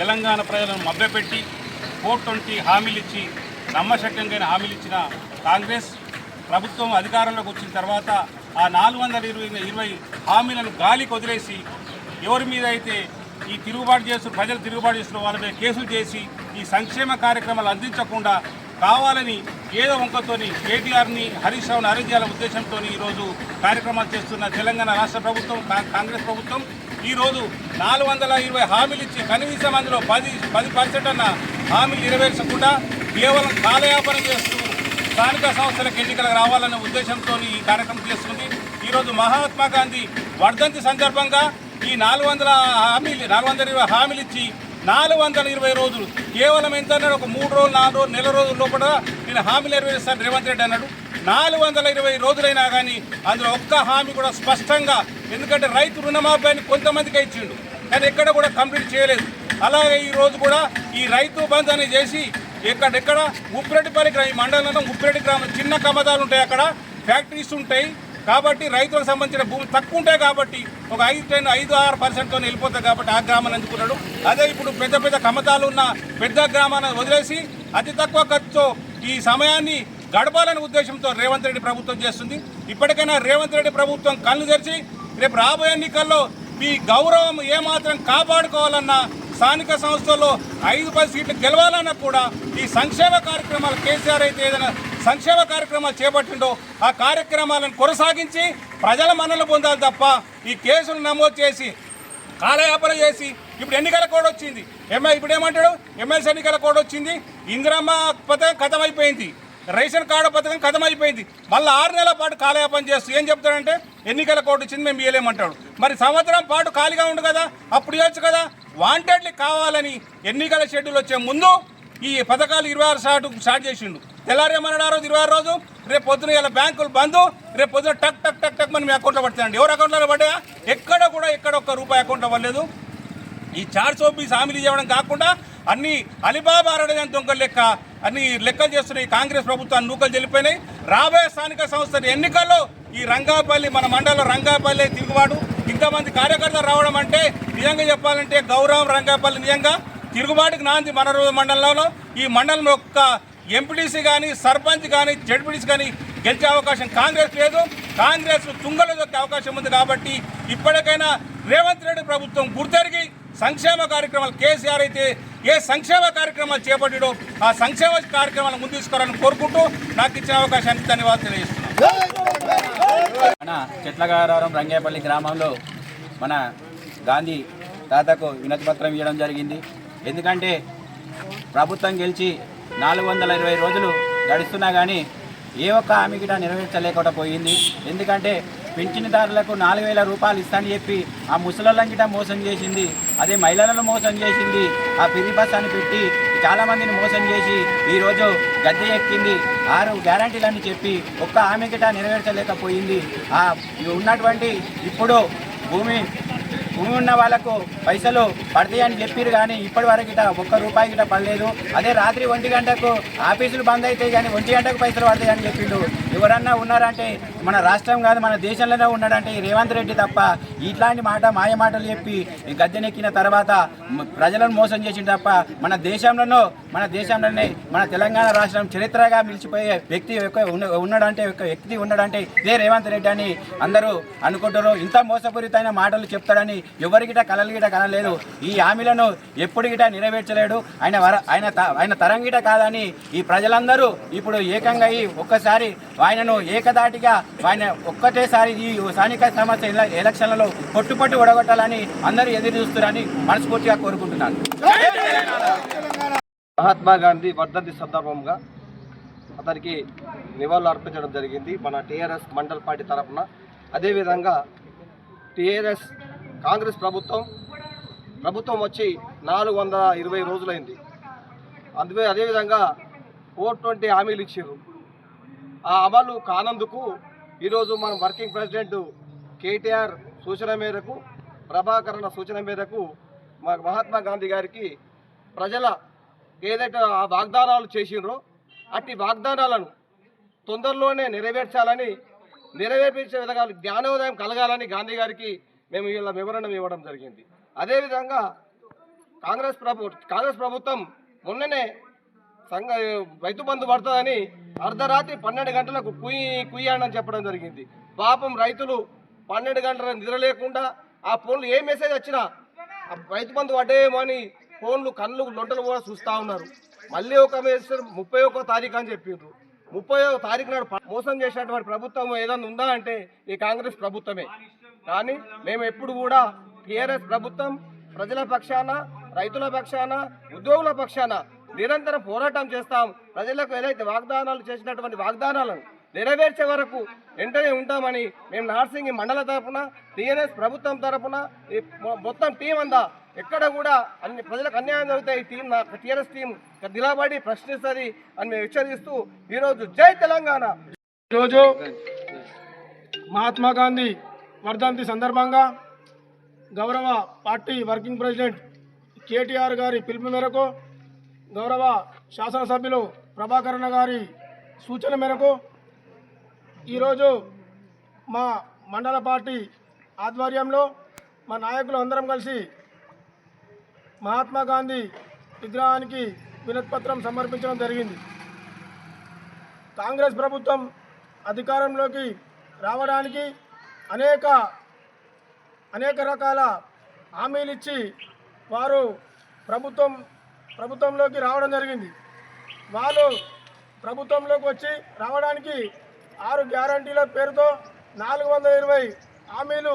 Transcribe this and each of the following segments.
తెలంగాణ ప్రజలను మభ్యపెట్టి four twenty హామీలు ఇచ్చి నమ్మశక్యంగా హామీలిచ్చిన కాంగ్రెస్ ప్రభుత్వం అధికారంలోకి వచ్చిన తర్వాత ఆ నాలుగు వందల ఇరవై ఇరవై హామీలను గాలికి వదిలేసి ఎవరి మీద అయితే ఈ తిరుగుబాటు చేస్తూ ప్రజలు తిరుగుబాటు చేస్తున్న వాళ్ళ మీద కేసులు చేసి ఈ సంక్షేమ కార్యక్రమాలు అందించకుండా కావాలని ఏదో వంకతోని కేటీఆర్ని హరీష్ రావుని అరెస్ట్ చేయాలనే ఉద్దేశంతో ఈరోజు కార్యక్రమాలు చేస్తున్న తెలంగాణ రాష్ట్ర ప్రభుత్వం కా- కాంగ్రెస్ ప్రభుత్వం ఈరోజు నాలుగు వందల ఇరవై హామీలు ఇచ్చి కనీసం అందులో పది పది పర్సెంట్ అన్న హామీలు నెరవేర్చకుండా కేవలం కాలయాపన చేస్తూ స్థానిక సంస్థలకు ఎన్నికలకు రావాలనే ఉద్దేశంతో ఈ కార్యక్రమం చేస్తుంది. ఈరోజు మహాత్మా గాంధీ వర్ధంతి సందర్భంగా ఈ నాలుగు వందల హామీలు నాలుగు వందల ఇరవై హామీలు ఇచ్చి నాలుగు వందల ఇరవై రోజులు కేవలం ఎంత అన్నాడు ఒక మూడు రోజులు నాలుగు రోజులు నెల రోజుల లోపల నేను హామీలు నెరవేరుస్తాను. రేవంత్ రెడ్డి అన్నాడు. నాలుగు వందల ఇరవై రోజులైనా కానీ అందులో ఒక్క హామీ కూడా స్పష్టంగా ఎందుకంటే రైతు రుణమాఫీ కొంతమందికి ఇచ్చిండు. కానీ ఎక్కడ కూడా కంప్లీట్ చేయలేదు. అలాగే ఈరోజు కూడా ఈ రైతు బంద్ అని చేసి ఎక్కడెక్కడ ఉప్పిరెడ్డిపల్లి గ్రామం ఈ మండలంలో ఉప్పిరెడ్డి గ్రామం చిన్న కమదాలు ఉంటాయి అక్కడ ఫ్యాక్టరీస్ ఉంటాయి. కాబట్టి రైతులకు సంబంధించిన భూమి తక్కువ ఉంటాయి కాబట్టి ఒక ఐదు టెన్ ఐదు ఆరు పర్సెంట్తో వెళ్ళిపోతాయి కాబట్టి ఆ గ్రామాన్ని అందుకున్నాడు. అదే ఇప్పుడు పెద్ద పెద్ద కమతాలు ఉన్న పెద్ద గ్రామాన్ని వదిలేసి అతి తక్కువ ఖర్చుతో ఈ సమయాన్ని గడపాలనే ఉద్దేశంతో రేవంత్ రెడ్డి ప్రభుత్వం చేస్తుంది. ఇప్పటికైనా రేవంత్ రెడ్డి ప్రభుత్వం కళ్ళు తెరిచి రేపు రాబోయే ఎన్నికల్లో మీ గౌరవం ఏమాత్రం కాపాడుకోవాలన్నా స్థానిక సంస్థల్లో ఐదు పది సీట్లు గెలవాలన్నా కూడా ఈ సంక్షేమ కార్యక్రమాలు కేసీఆర్ అయితే ఏదైనా సంక్షేమ కార్యక్రమాలు చేపట్టిండో ఆ కార్యక్రమాలను కొనసాగించి ప్రజల మన్నలు పొందాలి తప్ప ఈ కేసులు నమోదు చేసి కాలయాపన చేసి ఇప్పుడు ఎన్నికల కోడ్ వచ్చింది. ఎంఐ ఇప్పుడు ఏమంటాడు ఎమ్మెల్సీ ఎన్నికల కోడ్ వచ్చింది. ఇందిరమ్మ పథకం అయిపోయింది రేషన్ కార్డు పథకం ఖతం అయిపోయింది మళ్ళీ ఆరు నెలల పాటు కాలయాపన చేస్తూ ఏం చెప్తాడంటే ఎన్నికల కోర్టు వచ్చింది మేము ఇవ్వలేమంటాడు మరి సంవత్సరం పాటు ఖాళీగా ఉండు కదా అప్పుడు ఇవ్వచ్చు కదా? వాంటెడ్లీ కావాలని ఎన్నికల షెడ్యూల్ వచ్చే ముందు ఈ పథకాలు ఇరవై ఆరు స్టార్ట్ స్టార్ట్ చేసిండు. తెల్లారేమన్నాడు ఆ రోజు ఇరవై ఆరు రోజు? రేపు పొద్దున ఇలా బ్యాంకులు బంద్ రేపు పొద్దున టక్ టక్ టక్ టక్ మన మీ అకౌంట్లో పడుతుందండి ఎవరు అకౌంట్లో పడ్డాయా? ఎక్కడ కూడా ఎక్కడ ఒక్క రూపాయి అకౌంట్లో పడలేదు. ఈ చార్జ్ చౌబీస్ హామీలు ఇవ్వడం కాకుండా అన్ని అలిబాబా అరడని దొంగ లెక్క అన్ని లెక్కలు చేస్తున్న ఈ కాంగ్రెస్ ప్రభుత్వాన్ని నూకలు చెల్లిపోయినాయి. రాబోయే స్థానిక సంస్థల ఎన్నికల్లో ఈ రంగాపల్లి మన మండలం రంగాపల్లి తిరుగుబాటు ఇంతమంది కార్యకర్తలు రావడం అంటే నిజంగా చెప్పాలంటే గౌరవం రంగాపల్లి నిజంగా. తిరుగుబాటుకు నాంది మన రోజు మండలంలో ఈ మండలం యొక్క ఎంపీటీసీ కానీ సర్పంచ్ కానీ జడ్పీటీసీ కానీ గెలిచే అవకాశం కాంగ్రెస్ లేదు. కాంగ్రెస్ తుంగలు దొక్కే అవకాశం ఉంది కాబట్టి ఇప్పటికైనా రేవంత్ రెడ్డి ప్రభుత్వం గుర్తెరిగి సంక్షేమ కార్యక్రమాలు కేసీఆర్ అయితే ఏ సంక్షేమ కార్యక్రమాలు చేపట్టడో ఆ సంక్షేమ కార్యక్రమాలను ముందు తీసుకోవాలని కోరుకుంటూ నాకు ఇచ్చిన అవకాశానికి ధన్యవాదాలు తెలియజేస్తున్నాను. మన చెట్లగారవరం రంగేపల్లి గ్రామంలో మన గాంధీ తాతకు వినతి పత్రం ఇవ్వడం జరిగింది. ఎందుకంటే ప్రభుత్వం గెలిచి నాలుగు వందల ఇరవై రోజులు గడుస్తున్నా కానీ ఏ ఒక్క హామీ కూడా నెరవేర్చలేకుండా పోయింది ఎందుకంటే పింఛన్దారులకు నాలుగు వేల రూపాయలు ఇస్తానని చెప్పి ఆ ముసలోళ్ళని గిట మోసం చేసింది. అదే మహిళలను మోసం చేసింది. ఆ పిరి బస్ అని పెట్టి చాలామందిని మోసం చేసి ఈరోజు గద్దె ఎక్కింది. ఆరు గ్యారంటీలని చెప్పి ఒక్క ఆమె గిట నెరవేర్చలేకపోయింది. ఆ ఉన్నటువంటి ఇప్పుడు భూమి భూమి ఉన్న వాళ్ళకు పైసలు పడతాయని చెప్పారు కానీ ఇప్పటి వరకు ఇట ఒక్క రూపాయి గిట పడలేదు. అదే రాత్రి ఒంటి గంటకు ఆఫీసులు బంద్ అవుతాయి కానీ ఒంటి గంటకు పైసలు పడతాయి అని చెప్పిండు ఎవరన్నా ఉన్నారంటే మన రాష్ట్రం కాదు మన దేశంలోనే ఉన్నాడంటే ఈ రేవంత్ రెడ్డి తప్ప ఇట్లాంటి మాట మాయ మాటలు చెప్పి గద్దెనెక్కిన తర్వాత ప్రజలను మోసం చేసిండు తప్ప మన దేశంలోనో మన దేశంలోనే మన తెలంగాణ రాష్ట్రం చరిత్రగా నిలిచిపోయే వ్యక్తి యొక్క ఉన్నాడంటే ఒక వ్యక్తి ఉన్నాడంటే ఇదే రేవంత్ రెడ్డి అని అందరూ అనుకుంటారు. ఇంత మోసపూరితమైన మాటలు చెప్తాడని ఎవరి కలలుగిట కలలు గిట కనలేదు. ఈ హామీలను ఎప్పుడు గిట నెరవేర్చలేడు. ఆయన వర ఆయన ఆయన తరం గిట కాదని ఈ ప్రజలందరూ ఇప్పుడు ఏకంగా ఈ ఒక్కసారి ఆయనను ఏకదాటిగా ఆయన ఒక్కటేసారి ఈ స్థానిక సమస్య ఎల- ఎలక్షన్లలో పొట్టుపట్టు ఒడగొట్టాలని అందరూ ఎదురు చూస్తున్నారని మనస్ఫూర్తిగా కోరుకుంటున్నాను. మహాత్మా గాంధీ వర్ధంతి సందర్భంగా అతనికి నివాళులు అర్పించడం జరిగింది. మన టీఆర్ఎస్ మండల్ పార్టీ తరఫున అదేవిధంగా టీఆర్ఎస్ కాంగ్రెస్ ప్రభుత్వం ప్రభుత్వం వచ్చి నాలుగు వందల ఇరవై రోజులైంది. అందుకే అదేవిధంగా ఫోర్ ట్వంటీ హామీలు ఇచ్చారు. ఆ అమలు కానందుకు ఈరోజు మనం వర్కింగ్ ప్రెసిడెంట్ కేటీఆర్ సూచన మేరకు ప్రభాకరణ సూచన మేరకు మా మహాత్మా గాంధీ గారికి ప్రజల ఏదైతే ఆ వాగ్దానాలు చేసిండ్రో అట్టి వాగ్దానాలను తొందరలోనే నెరవేర్చాలని నెరవేర్చే విధంగా జ్ఞానోదయం కలగాలని గాంధీ గారికి మేము ఇలా వివరణ ఇవ్వడం జరిగింది. అదేవిధంగా కాంగ్రెస్ ప్రభు కాంగ్రెస్ ప్రభుత్వం మొన్ననే సంఘ రైతు బంధు పడుతుందని అర్ధరాత్రి పన్నెండు గంటలకు కుయ్యి కుయ్యాడని చెప్పడం జరిగింది. పాపం రైతులు పన్నెండు గంటల నిద్ర లేకుండా ఆ ఫోన్లు ఏ మెసేజ్ వచ్చినా ఆ రైతు బంధు పడ్డేమో అని ఫోన్లు కళ్ళు లొంటలు కూడా చూస్తూ ఉన్నారు. మళ్ళీ ఒక మెసేజ్ ముప్పై ఒక్కో తారీఖు అని చెప్పిండ్రు ముప్పై తారీఖు నాడు మోసం చేసినటువంటి ప్రభుత్వం ఏదైనా ఉందా అంటే ఈ కాంగ్రెస్ ప్రభుత్వమే. కానీ మేము ఎప్పుడు కూడా టీఆర్ఎస్ ప్రభుత్వం ప్రజల పక్షాన రైతుల పక్షాన ఉద్యోగుల పక్షాన నిరంతరం పోరాటం చేస్తాం. ప్రజలకు ఏదైతే వాగ్దానాలు చేసినటువంటి వాగ్దానాలను నెరవేర్చే వరకు వెంటనే ఉంటామని మేము నార్సింగి మండల తరపున టీఆర్ఎస్ ప్రభుత్వం తరపున ఈ మొత్తం టీం అందా ఎక్కడ కూడా అన్ని ప్రజలకు అన్యాయం జరుగుతాయి ఈ టీం టీఆర్ఎస్ టీం నిలబడి ప్రశ్నిస్తుంది అని మేము హెచ్చరిస్తూ ఈరోజు జై తెలంగాణ. ఈరోజు మహాత్మా గాంధీ వర్ధంతి సందర్భంగా గౌరవ పార్టీ వర్కింగ్ ప్రెసిడెంట్ కేటీఆర్ గారి పిలుపు మేరకు గౌరవ శాసనసభ్యులు ప్రభాకరణ గారి సూచన మేరకు ఈరోజు మా మండల పార్టీ ఆధ్వర్యంలో మా నాయకులు అందరం కలిసి మహాత్మా గాంధీ విగ్రహానికి వినతిపత్రం సమర్పించడం జరిగింది. కాంగ్రెస్ ప్రభుత్వం అధికారంలోకి రావడానికి అనేక అనేక రకాల హామీలు ఇచ్చి వారు ప్రభుత్వం ప్రభుత్వంలోకి రావడం జరిగింది. వాళ్ళు ప్రభుత్వంలోకి వచ్చి రావడానికి ఆరు గ్యారంటీల పేరుతో నాలుగు వందల ఇరవై హామీలు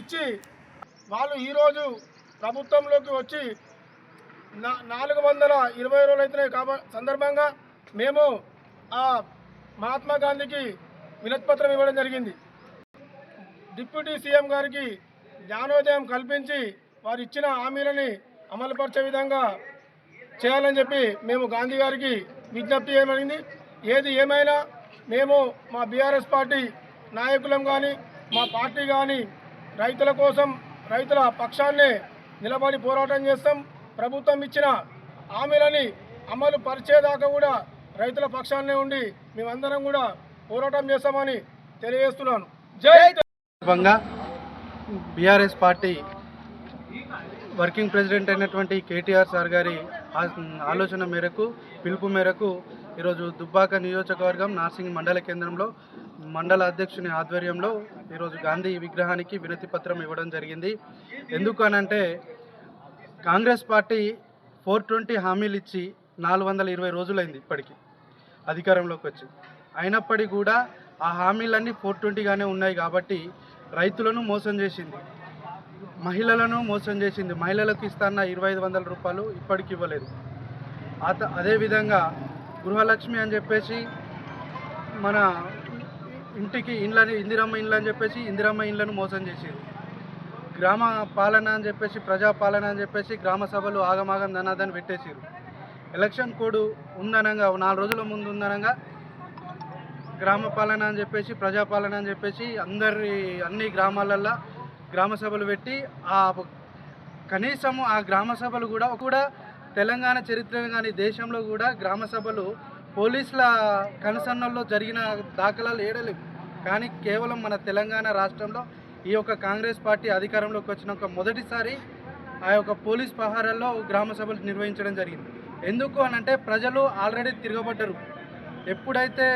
ఇచ్చి వాళ్ళు ఈరోజు ప్రభుత్వంలోకి వచ్చి నాలుగు వందల ఇరవై రోజులు అవుతున్నాయి కాబ సందర్భంగా మేము ఆ మహాత్మా గాంధీకి వినతిపత్రం ఇవ్వడం జరిగింది. డిప్యూటీ సీఎం గారికి జ్ఞానోదయం కల్పించి వారు ఇచ్చిన హామీలని అమలుపరిచే విధంగా చేయాలని చెప్పి మేము గాంధీ గారికి విజ్ఞప్తి చేయమనింది ఏది ఏమైనా మేము మా బీఆర్ఎస్ పార్టీ నాయకులం కానీ మా పార్టీ కానీ రైతుల కోసం రైతుల పక్షాన్నే నిలబడి పోరాటం చేస్తాం. ప్రభుత్వం ఇచ్చిన హామీలని అమలు పరిచేదాకా కూడా రైతుల పక్షాన్నే ఉండి మేమందరం కూడా పోరాటం చేస్తామని తెలియజేస్తున్నాను. జై బీఆర్ఎస్ పార్టీ వర్కింగ్ ప్రెసిడెంట్ అయినటువంటి కేటీఆర్ సార్ గారి ఆలోచన మేరకు పిలుపు మేరకు ఈరోజు దుబ్బాక నియోజకవర్గం నార్సింగ్ మండల కేంద్రంలో మండల అధ్యక్షుని ఆధ్వర్యంలో ఈరోజు గాంధీ విగ్రహానికి వినతి పత్రం ఇవ్వడం జరిగింది. ఎందుకు అనంటే కాంగ్రెస్ పార్టీ ఫోర్ ట్వంటీ హామీలు ఇచ్చి నాలుగు వందల ఇరవై రోజులైంది ఇప్పటికీ అధికారంలోకి వచ్చి. అయినప్పటికీ కూడా ఆ హామీలన్నీ ఫోర్ ట్వంటీగానే ఉన్నాయి కాబట్టి రైతులను మోసం చేసింది. మహిళలను మోసం చేసింది. మహిళలకు ఇస్తాన్న ఇరవై ఐదు వందల రూపాయలు ఇప్పటికి ఇవ్వలేదు. అత అదేవిధంగా గృహలక్ష్మి అని చెప్పేసి మన ఇంటికి ఇండ్లని ఇందిరమ్మ ఇండ్లు అని చెప్పేసి ఇందిరమ్మ ఇండ్లను మోసం చేసింది. గ్రామ పాలన అని చెప్పేసి ప్రజాపాలన అని చెప్పేసి గ్రామ సభలు ఆగమాగం దనాదని పెట్టేసారు ఎలక్షన్ కోడ్ ఉందనంగా నాలుగు రోజుల ముందు ఉందనంగా గ్రామ పాలన అని చెప్పేసి ప్రజాపాలన అని చెప్పేసి అందరి అన్ని గ్రామాలల్లో గ్రామ సభలు పెట్టి ఆ కనీసము ఆ గ్రామ సభలు కూడా కూడా తెలంగాణ చరిత్ర కానీ దేశంలో కూడా గ్రామ సభలు పోలీసుల కనుసన్నల్లో జరిగిన దాఖలాలు ఏడలేవు. కానీ కేవలం మన తెలంగాణ రాష్ట్రంలో ఈ యొక్క కాంగ్రెస్ పార్టీ అధికారంలోకి వచ్చిన ఒక మొదటిసారి ఆ యొక్క పోలీస్ పహారాల్లో గ్రామ సభలు నిర్వహించడం జరిగింది. ఎందుకు అనంటే ప్రజలు ఆల్రెడీ తిరగబడ్డరు. ఎప్పుడైతే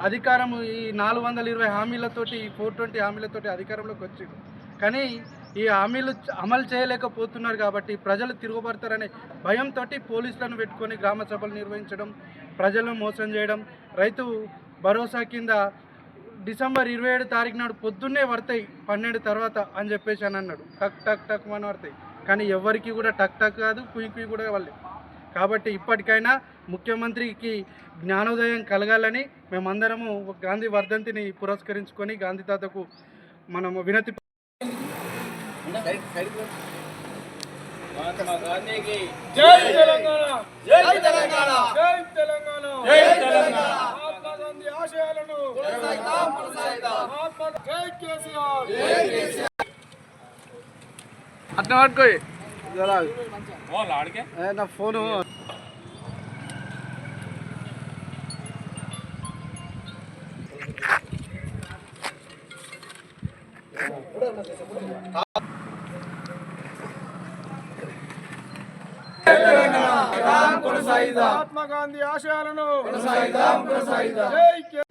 అధికారం ఈ నాలుగు వందల ఇరవై హామీలతోటి ఈ ఫోర్ ట్వంటీ హామీలతోటి అధికారంలోకి వచ్చింది కానీ ఈ హామీలు అమలు చేయలేకపోతున్నారు కాబట్టి ప్రజలు తిరుగుబడతారనే భయంతో పోలీసులను పెట్టుకొని గ్రామ సభలు నిర్వహించడం ప్రజలను మోసం చేయడం రైతు భరోసా కింద డిసెంబర్ ఇరవై ఏడు తారీఖు నాడు పొద్దున్నే పడతాయి పన్నెండు తర్వాత అని చెప్పేసి అని అన్నాడు. టక్ టక్ టక్ అని పడతాయి కానీ ఎవరికి కూడా టక్ టక్ కాదు కుయి కుయి కూడా వాళ్ళే కాబట్టి ఇప్పటికైనా ముఖ్యమంత్రికి జ్ఞానోదయం కలగాలని మేమందరము గాంధీ వర్ధంతిని పురస్కరించుకొని గాంధీ తాతకు మనము వినతి జై తెలంగాణ! జై తెలంగాణ! జై తెలంగాణ! జై తెలంగాణ! మహాత్మా గాంధీ ఆశయాలను మహాత్మా జై కేసీఆర్! జై కేసీఆర్! అట్లా పట్టుకోయి. వాళ్ళు ఆడికే? నా ఫోను గాంధీ ఆశయాలను జై